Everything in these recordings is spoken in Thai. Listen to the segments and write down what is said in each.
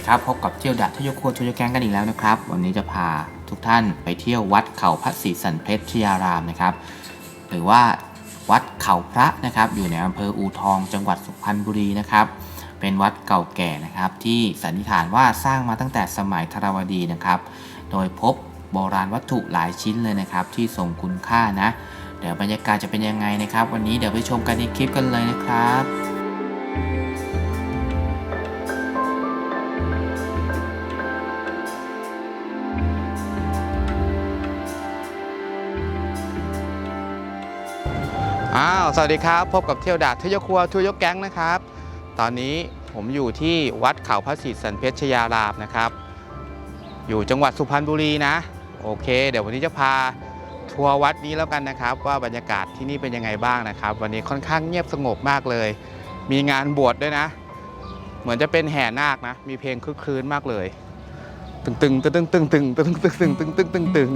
ดีครับ พบกับเที่ยวดะทะยคทยแกงกันอีกแล้วนะครับ วันนี้จะพาทุกท่านไปเที่ยววัดเขาพระศรีสันเพชรยารามนะครับ หรือว่าวัดเขาพระนะครับ อยู่ในอำเภออูทอง จังหวัดสุพรรณบุรีนะครับ เป็นวัดเก่าแก่นะครับ ที่สันนิษฐานว่าสร้างมาตั้งแต่สมัยธรวดีนะครับ โดยพบโบราณวัตถุหลายชิ้นเลยนะครับ ที่ทรงคุณค่านะ เดี๋ยวบรรยากาศจะเป็นยังไงนะครับ วันนี้เดี๋ยวไปชมกันในคลิปกันเลยนะครับ อ้าว สวัสดีครับ พบกับเที่ยวดาดทยครัวทัวร์ยกแก๊งนะครับ ตอนนี้ผมอยู่ที่วัดเขาพระศรีสันเพชรยารามนะครับ อยู่จังหวัดสุพรรณบุรีนะ โอเค เดี๋ยววันนี้จะพาทัวร์วัดนี้แล้วกันนะครับ ว่าบรรยากาศที่นี่เป็นยังไงบ้างนะครับ วันนี้ค่อนข้างเงียบสงบมากเลย มีงานบวชด้วยนะ เหมือนจะเป็นแห่นาคนะ มีเพลงคึกคืนมากเลย ตึงตึงตึงตึงตึงตึงตึงตึงตึงตึงตึงตึงตึง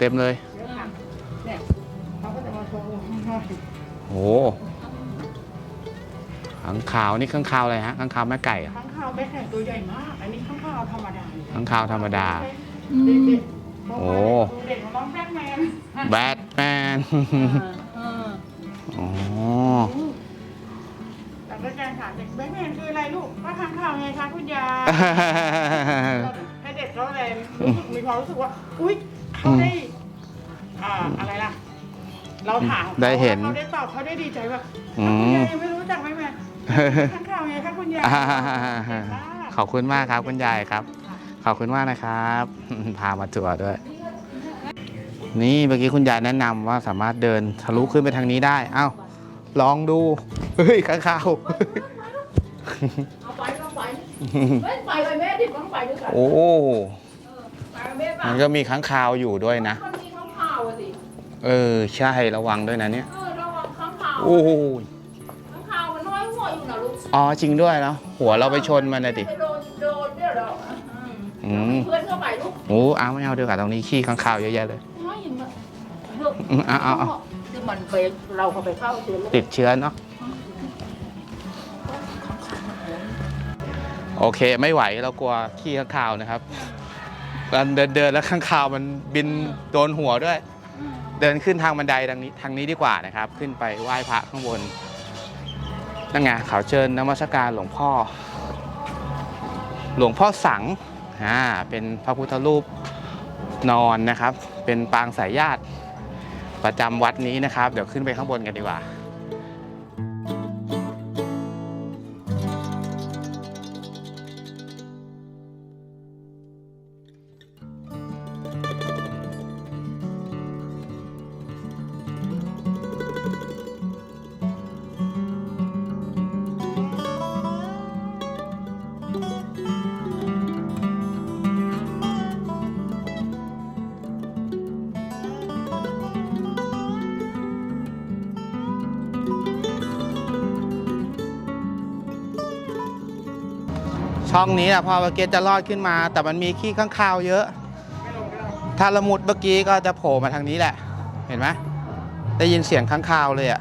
เต็มเลยเยอะค่ะเนี่ยเขาก็จะมาโชว์ข้างนอกโอ้ข้างขาวนี่ข้างขาวอะไรฮะข้างขาวแม่ไก่อะข้างคาวไม่แข็งตัวใหญ่มาก อันนี้ข้างคาวธรรมดาข้างขาวธรรมดาเด็กๆโอ้เด็กของน้องแบทแมนแบทแมนเอออ๋อแต่ก็จะถามเด็กแบทแมนคืออะไรลูกก็ข้างคาวไงคะคุณยายให้เด็กเขาเลยรู้สึกมีความรู้สึกว่า อุ้ยเขาได้ อ่าอะไรล่ะ เราถามขาได้เห็นเขาได้ตอบเขาได้ดีใจว่าอืคุณม ยายยังไม่รู้จักไหมแม่ข้างข่าวไงคะคุณยายขอบคุณมากครับคุณยายครับ ขอบคุณมากนะครับ พามาจั่วร์ด้วย นี่เมื่อกี้คุณยายแนะนำว่าสามารถเดินทะลุขึ้นไปทางนี้ได้ เอ้า ลองดู เฮ้ยข้างขาว เอาไปเอาไปไม่ไปเลยแม่ดิต้องไปด้วยกันโอ้ ไปกับแม่ป่ะมันก็มีข้างคาวอยู่ด้วยนะ มันมีข้างข่าวอะสิ เออ ใช่ระวังด้วยนะเนี่ย เออระวังข้างข่าวโอ้โหข้างข่าวมันน้อยหัวอยู่นะลูกอ๋อจริงด้วยเนาะหัวเราไปชนมันนะดิ ไปโดนโดนเดี๋ยวเราอืมเพื่อนเข้าไปลูกโอ้เอาไม่เอาเดี๋ยวกับตรงนี้ขี้ข้างคาวเยอะแยะเลยน้อยอย่างเงี้ยลูกอืมเอาเอาเอาคือมันไปเราเข้าไปเข้าเชื้อลูกติดเชื้อเนาะโอเคไม่ไหวเรากลัวขี้ข้างคาวนะครับการเดินเดินแล้วข้างคาวมันบินโดนหัวด้วย เดินขึ้นทางบันไดทางนี้ทางนี้ดีกว่านะครับ ขึ้นไปไหว้พระข้างบนนั่นไงเขาเชิญนมัสการหลวงพ่อ หลวงพ่อสังอ่าเป็นพระพุทธรูปนอนนะครับ เป็นปางสายญาติประจำวัดนี้นะครับ เดี๋ยวขึ้นไปข้างบนกันดีกว่า ช่องนี้อะพอเมื่อกี้จะรอดขึ้นมา แต่มันมีขี้ข้างคาวเยอะ ถ้าละมุดเมื่อกี้ก็จะโผล่มาทางนี้แหละ เห็นไหมได้ยินเสียงข้างคาวเลยอะ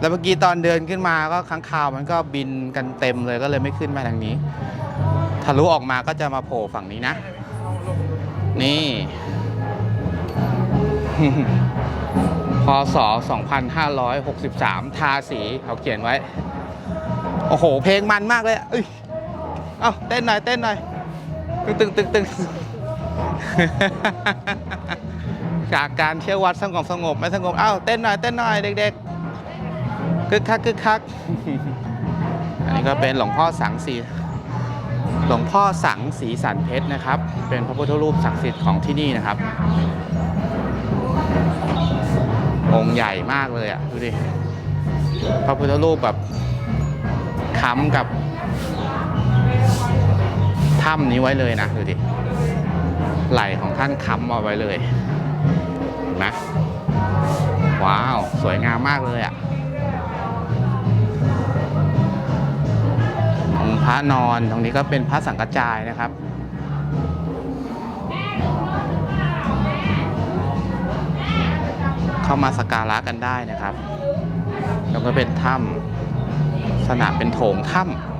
แล้วเมื่อกี้ตอนเดินขึ้นมาก็ข้างคาวมันก็บินกันเต็มเลยก็เลยไม่ขึ้นมาทางนี้ทะลุออกมาก็จะมาโผล่ฝั่งนี้นะ นี่ พศ 2563 ทาสีเขาเขียนไว้ โอ้โห เพลงมันมากเลยเอ้ย เอ้าเต้นหน่อยเต้นหน่อยตึงตึงตึงตึงจากการเที่ยววัดสงบสงบไม่สงบเอ้าเต้นหน่อยเต้นหน่อยเด็กๆคึกคักคึกคักอันนี้ก็เป็นหลวงพ่อสังสีหลวงพ่อสังสีสันเพชรนะครับ เป็นพระพุทธรูปศักดิ์สิทธิ์ของที่นี่นะครับ องค์ใหญ่มากเลยอะดูดิพระพุทธรูปแบบค้ำกับ ถ้ำนี้ไว้เลยนะดูดิไหลของท่านค้ำเอาไว้เลยนะว้าว สวยงามมากเลยอะ่ะองค์พระนอนตรงนี้ก็เป็นพระสังกัจจายนะครับเข้ามาสักการะกันได้นะครับ แล้วก็เป็นถ้ำสนามเป็นโถงถ้ำ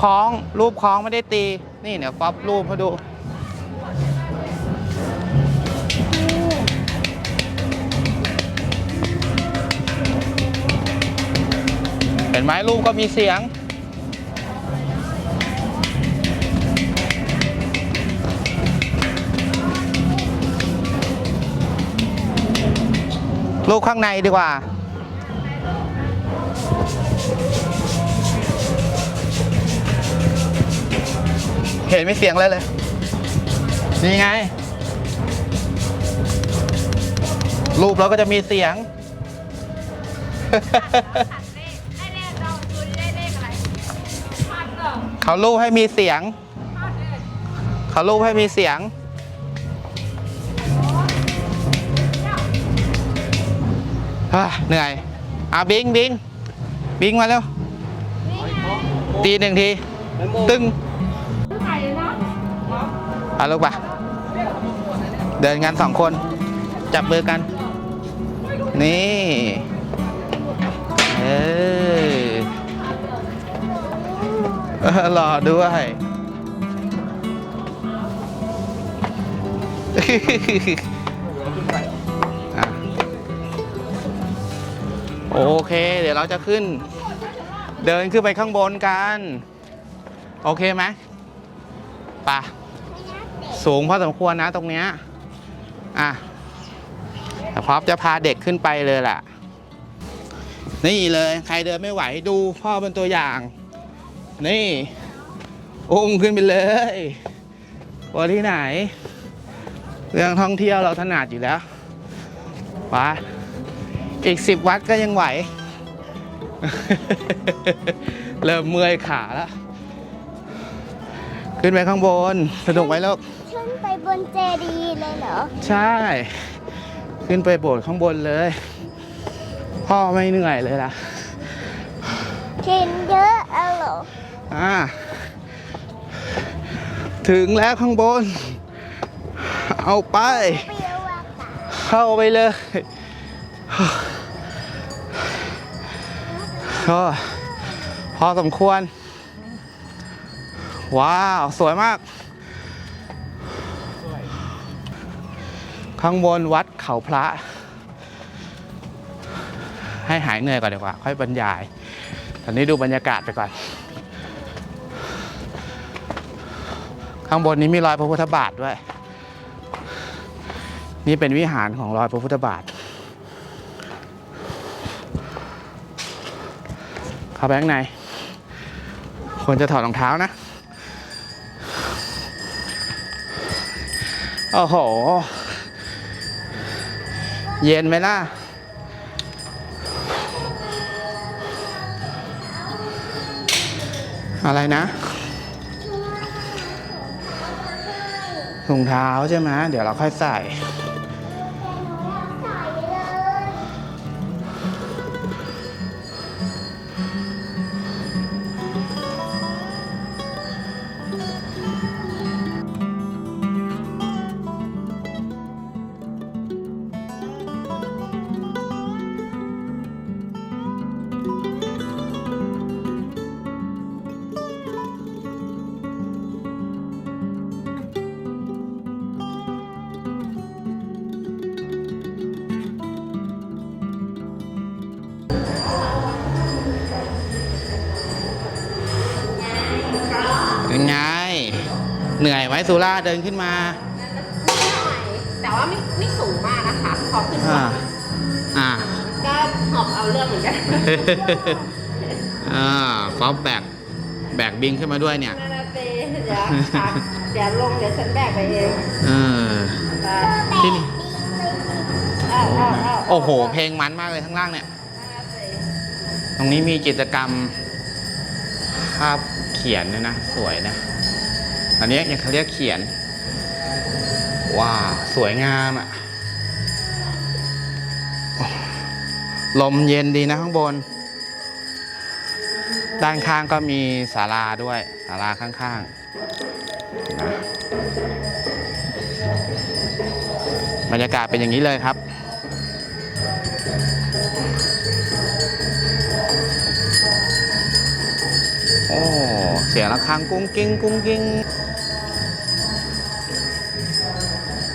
คล้อง รูปคล้องไม่ได้ตี นี่เดี๋ยวก๊อปรูปมาดู เห็นไหมรูปก็มีเสียง รูปข้างในดีกว่า เห็นไม่เสียงเลยเลย นี่ไง รูปเราก็จะมีเสียงได้เลขเราคุณได้เลขอะไรพันเหรอเขารูปให้มีเสียงพันเลยเขารูปให้มีเสียงฮ่าเหนื่อย อะบิงบิงบิงมาเร็วตีหนึ่งที ตึงไข่เนาะ เอาลูกปะเดินกันสองคน จับมือกัน นี่เออเออหล่อด้วยโอเค เดี๋ยวเราจะขึ้น เดินขึ้นไปข้างบนกัน โอเคไหมไปะ สูงพอสมควรนะตรงเนี้ยอะแต่พร้อมจะพาเด็กขึ้นไปเลยล่ะนี่เลยใครเดินไม่ไหวดูพ่อเป็นตัวอย่าง นี่อุ้มขึ้นไปเลยว่าที่ไหน เรื่องท่องเที่ยวเราถนัดอยู่แล้วไปอีกสิบวัดก็ยังไหว เริ่มเมื่อยขาแล้ว ขึ้นไปข้างบน สนุกไหมลูก ขึ้นไปบนเจดีย์เลยเหรอ ใช่ ขึ้นไปโบสถ์ข้างบนเลย พ่อไม่เหนื่อยเลยล่ะ กินเยอะเอาเหรออ่า ถึงแล้วข้างบน เอาไป เปรี้ยวว่าปากเข้าไปเลย ก็พอสมควร ว้าว สวยมาก ข้างบนวัดเขาพระ ให้หายเหนื่อยก่อนดีกว่า ค่อยบรรยาย ตอนนี้ดูบรรยากาศไปก่อน ข้างบนนี้มีรอยพระพุทธบาทด้วย นี่เป็นวิหารของรอยพระพุทธบาท เข้าไปข้างในควรจะถอดรองเท้านะ โอ้โห เย็นไหมล่ะ อะไรนะถุงเท้าใช่ไหมเดี๋ยวเราค่อยใส่ เป็นไง เหนื่อยไหมสุราเดินขึ้นมาแต่ว่าไม่ไม่สูงมากนะคะขอขึ้นอ่าอ่าก็หอบเอาเรื่องเหมือนกันอ่าฟอบแบกแบกบิงขึ้นมาด้วยเนี่ยนานาเตเดี๋ยวค่ะเดี๋ยวลงเดี๋ยวฉันแบกไปเองเออที่นี่เอาเอาเอาโอ้โห เพลงมันมากเลยข้างล่างเนี่ย ตรงนี้มีกิจกรรมภาพเขียนด้วยนะ สวยนะ อันนี้ยังเขาเรียกเขียน ว้าสวยงามอะ่ะ ลมเย็นดีนะข้างบน ด้านข้างก็มีศาลาด้วยศาลาข้างๆนะบรรยากาศเป็นอย่างนี้เลยครับ เสียงระฆังกุ้งกิ้งกุ้งกิ้ง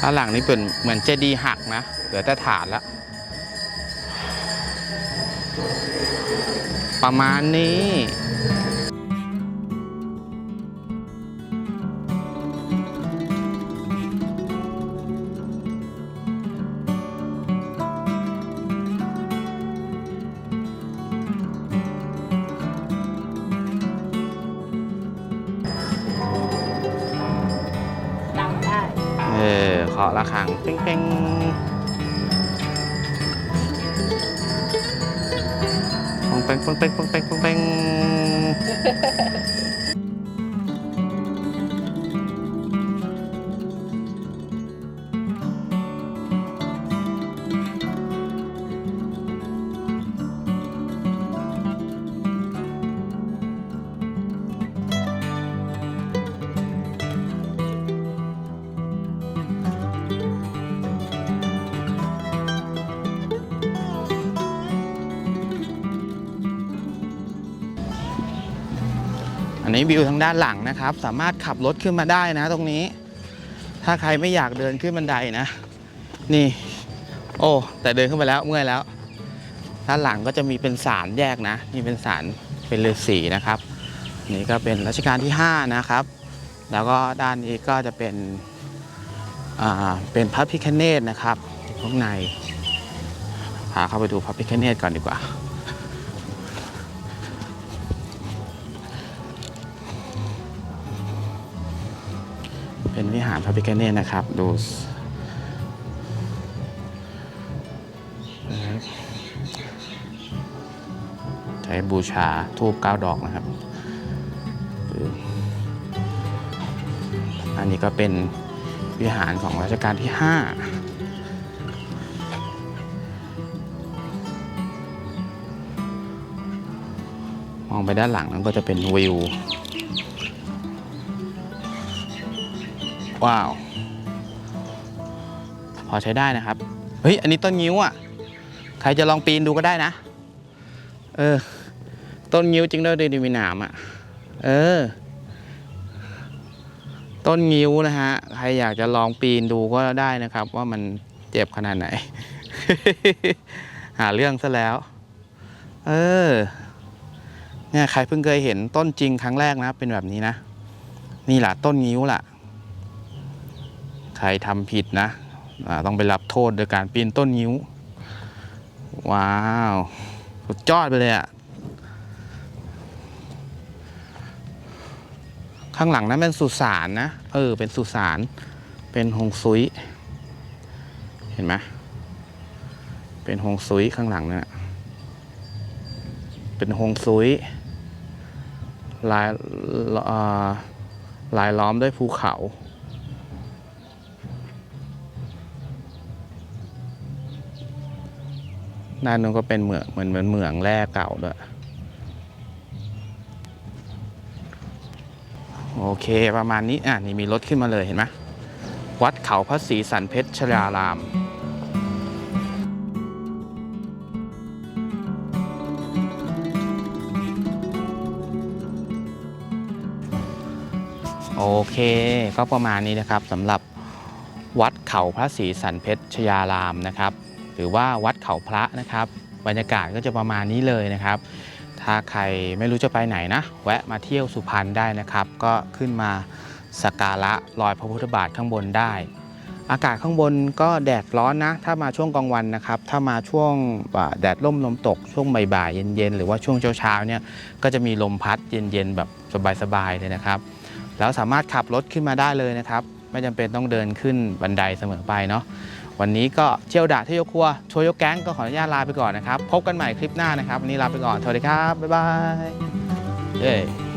ด้านหลังนี้เป็นเหมือนเจดีย์หักนะ เหลือแต่ฐานแล้ว ประมาณนี้ เป้งเป้งป อันนี้วิวทางด้านหลังนะครับ สามารถขับรถขึ้นมาได้นะ ตรงนี้ ถ้าใครไม่อยากเดินขึ้นบันไดนะ นี่ โอ้ แต่เดินขึ้นไปแล้วเมื่อยแล้ว ด้านหลังก็จะมีเป็นศาลแยกนะ นี่เป็นศาลเป็นฤาษีนะครับนี่ก็เป็นรัชกาลที่ 5 นะครับ แล้วก็ด้านนี้ก็จะเป็นอ่าเป็นพระพิคเนตนะครับข้างในพาเข้าไปดูพระพิคเนตก่อนดีกว่า เป็นวิหารพระพิฆเนศนะครับ ดูนะครับใช้บูชาทูบเก้าดอกนะครับปึ๊บอันนี้ก็เป็นวิหารของรัชกาลที่ 5มองไปด้านหลังนั้นก็จะเป็นวิว ว้าว พอใช้ได้นะครับ เฮ้ย อันนี้ต้นงิ้วอะ ใครจะลองปีนดูก็ได้นะ เออ ต้นงิ้วจริงด้วยดีมีหนามอะ เออ ต้นงิ้วนะฮะ ใครอยากจะลองปีนดูก็ได้นะครับ ว่ามันเจ็บขนาดไหน หาเรื่องซะแล้ว เออ เนี่ยใครเพิ่งเคยเห็นต้นจริงครั้งแรกนะ เป็นแบบนี้นะ นี่แหละต้นงิ้วล่ะ ใครทำผิดนะต้องไปรับโทษโดยการปีนต้นนิ้ว ว้าวสุดยอดไปเลยอะข้างหลังนั้นเป็นสุสานนะ เออ เป็นสุสาน เป็นเป็นฮงซุย เห็นไหมเป็นฮงซุยข้างหลังเนี่ยเป็นฮงซุยลายลายล้อมด้วยภูเขา ด้านนู้นก็เป็นเหมืองเหมือนเหมือนเหมืองแร่เก่าด้วย โอเคประมาณนี้ อะ นี่มีรถขึ้นมาเลยเห็นไหมวัดเขาพระศรีสันเพชรชรารามโอเคก็ประมาณนี้นะครับสำหรับวัดเขาพระศรีสันเพชรชยารามนะครับ หรือว่าวัดเขาพระนะครับ บรรยากาศก็จะประมาณนี้เลยนะครับ ถ้าใครไม่รู้จะไปไหนนะ แวะมาเที่ยวสุพรรณได้นะครับ ก็ขึ้นมาสักการะรอยพระพุทธบาทข้างบนได้ อากาศข้างบนก็แดดร้อนนะ ถ้ามาช่วงกลางวันนะครับ ถ้ามาช่วงแดดร่มลมตกช่วงบ่ายๆเย็นๆ หรือว่าช่วงเช้าๆเนี่ยก็จะมีลมพัดเย็นๆแบบสบายๆเลยนะครับ แล้วสามารถขับรถขึ้นมาได้เลยนะครับ ไม่จำเป็นต้องเดินขึ้นบันไดเสมอไปเนาะ วันนี้ก็เที่ยวดาเที่ยวยกครัวโชว์ยกแก๊งก็ขออนุญาตลาไปก่อนนะครับ พบกันใหม่คลิปหน้านะครับ วันนี้ลาไปก่อนสวัสดีครับ บ๊ายบายเย้